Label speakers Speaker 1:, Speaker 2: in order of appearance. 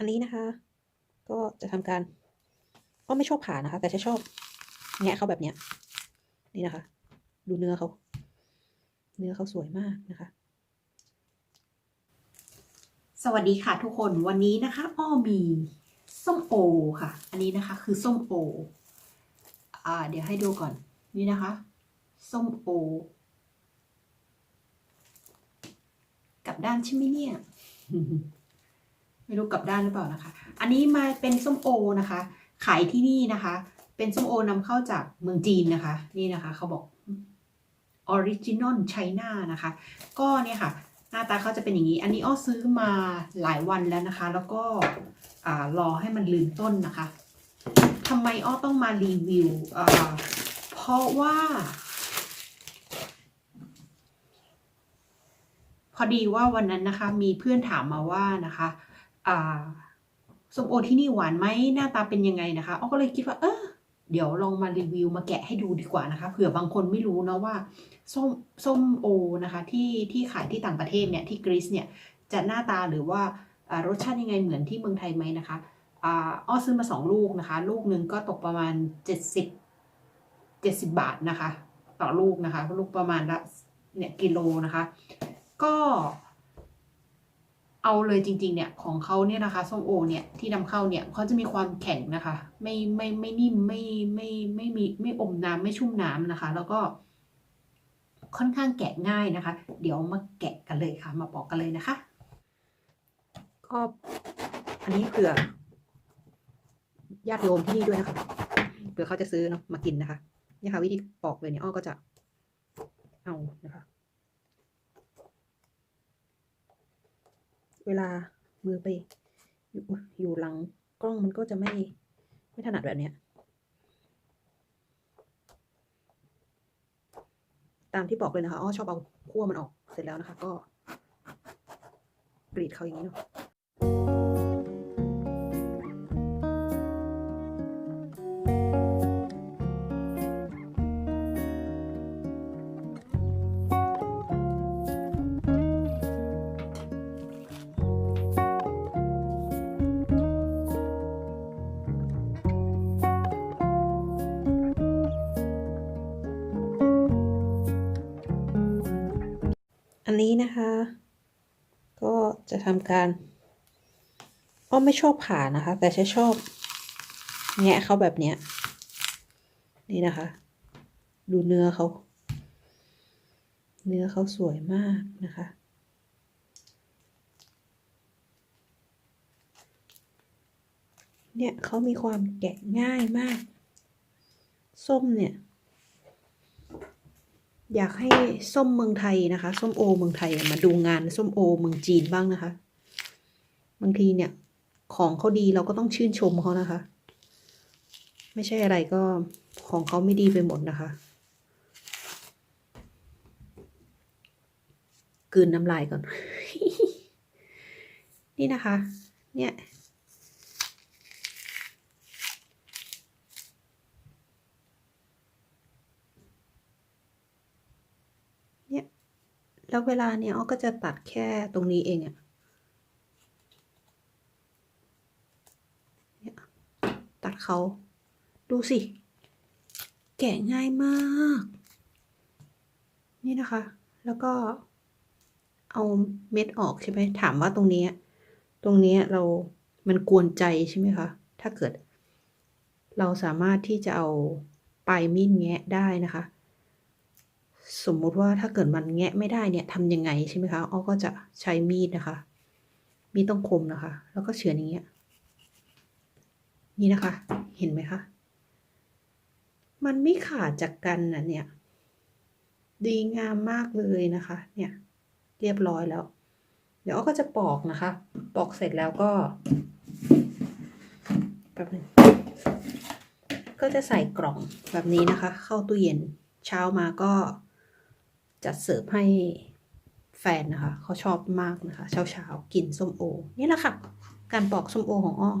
Speaker 1: อันนี้นะคะ ก็จะทำการก็ไม่ชอบผ่านะคะ แต่จะชอบแงะเขาแบบเนี้ย นี่นะคะ ดูเนื้อเขา เนื้อเขาสวยมากนะคะ
Speaker 2: สวัสดีค่ะทุกคนวันนี้นะคะ อ้อมีส้มโอค่ะ อันนี้นะคะ คือส้มโอ อ่า เดี๋ยวให้ดูก่อน นี่นะคะ ส้มโอ กลับด้านใช่ไหมเนี่ย ไม่รู้กลับด้านหรือเปล่านะคะ อันนี้มาเป็นส้มโอนะคะ ขายที่นี่นะคะ เป็นส้มโอนำเข้าจากเมืองจีนนะคะ นี่นะคะเขาบอกออริจินอลไชน่านะคะ ก็เนี่ยค่ะ หน้าตาเขาจะเป็นอย่างนี้ อันนี้อ้อซื้อมาหลายวันแล้วนะคะ แล้วก็รอให้มันลืมต้นนะคะทำไมอ้อต้องมารีวิวเพราะว่า พอดีว่าวันนั้นนะคะ มีเพื่อนถามมาว่านะคะ ส้มโอที่นี่หวานไหมหน้าตาเป็นยังไงนะคะอ้อก็เลยคิดว่า เออเดี๋ยวลองมารีวิวมาแกะให้ดูดีกว่านะคะเผื่อบางคนไม่รู้นะว่าส้มส้มโอนะคะที่ที่ขายที่ต่างประเทศเนี่ยที่กรีซเนี่ยจะหน้าตาหรือว่ารสชาติยังไงเหมือนที่เมืองไทยไหมนะคะอ้อซื้อมาสองลูกนะคะ ลูกหนึ่งก็ตกประมาณเจ็ดสิบเจ็ดสิบบาทนะคะ ต่อลูกนะคะ ลูกประมาณละเนี่ยกิโลนะคะ ก็ เอาเลยจริงๆ เนี่ยของเขาเนี่ยนะคะส้มโอเนี่ยที่นำเข้าเนี่ยเขาจะมีความแข็งนะคะ ไม่ไม่ไม่นิ่มไม่ไม่ไม่มีไม่อมน้ำไม่ชุ่มน้ำนะคะ แล้วก็ ค่อนข้างแกะง่ายนะคะ เดี๋ยวมาแกะกันเลยค่ะ มาปอกกันเลยนะคะ
Speaker 1: ก็อันนี้เผื่อญาติโยมที่นี่ด้วยนะคะเผื่อเขาจะซื้อเนาะมากินนะคะนี่ค่ะ วิธีปอกเลยเนี่ยอ้อก็จะเอานะคะ เวลามือไปอยู่อยู่หลังกล้องมันก็จะไม่ไม่ถนัดแบบเนี้ย ตามที่บอกเลยนะคะ อ้อชอบเอาขั้วมันออกเสร็จแล้วนะคะ ก็กรีดเขาอย่างนี้เนาะ นี้นะคะ ก็จะทำการอ้อมไม่ชอบผ่านะคะ แต่ฉันชอบ แงะเขาแบบเนี้ย นี่นะคะ ดูเนื้อเขา เนื้อเขาสวยมากนะคะเนี่ยเขามีความแกะง่ายมาก ส้มเนี่ย อยากให้ส้มเมืองไทยนะคะ ส้มโอเมืองไทยมาดูงานส้มโอเมืองจีนบ้างนะคะ บางทีเนี่ย ของเขาดีเราก็ต้องชื่นชมเขานะคะ ไม่ใช่อะไรก็ของเขาไม่ดีไปหมดนะคะกืนน้ำลายก่อน นี่นะคะ เนี่ย แล้วเวลาเนี่ยอ้อก็จะตัดแค่ตรงนี้เองอะเนี่ยตัดเขาดูสิ แกะง่ายมาก นี่นะคะ แล้วก็เอาเม็ดออกใช่ไหมถามว่าตรงนี้ ตรงนี้เรา มันกวนใจใช่ไหมคะ ถ้าเกิด เราสามารถที่จะเอาปลายมีดแงะได้นะคะ สมมุติว่าถ้าเกิดมันแงะไม่ได้เนี่ยทำยังไงใช่ไหมคะอ้อก็จะใช้มีดนะคะ มีดต้องคมนะคะ แล้วก็เฉือนอย่างเงี้ย นี่นะคะ เห็นไหมคะ มันไม่ขาดจากกันนะเนี่ย ดีงามมากเลยนะคะ เนี่ย เรียบร้อยแล้ว เดี๋ยวอ้อก็จะปอกนะคะ ปอกเสร็จแล้วก็แป๊บนึงก็จะใส่กล่องแบบนี้นะคะ เข้าตู้เย็นเช้ามาก็ จัดเสิร์ฟให้แฟนนะคะ เขาชอบมากนะคะ เช้าๆ กินส้มโอ นี่แหละค่ะ การปอกส้มโอของอ้อ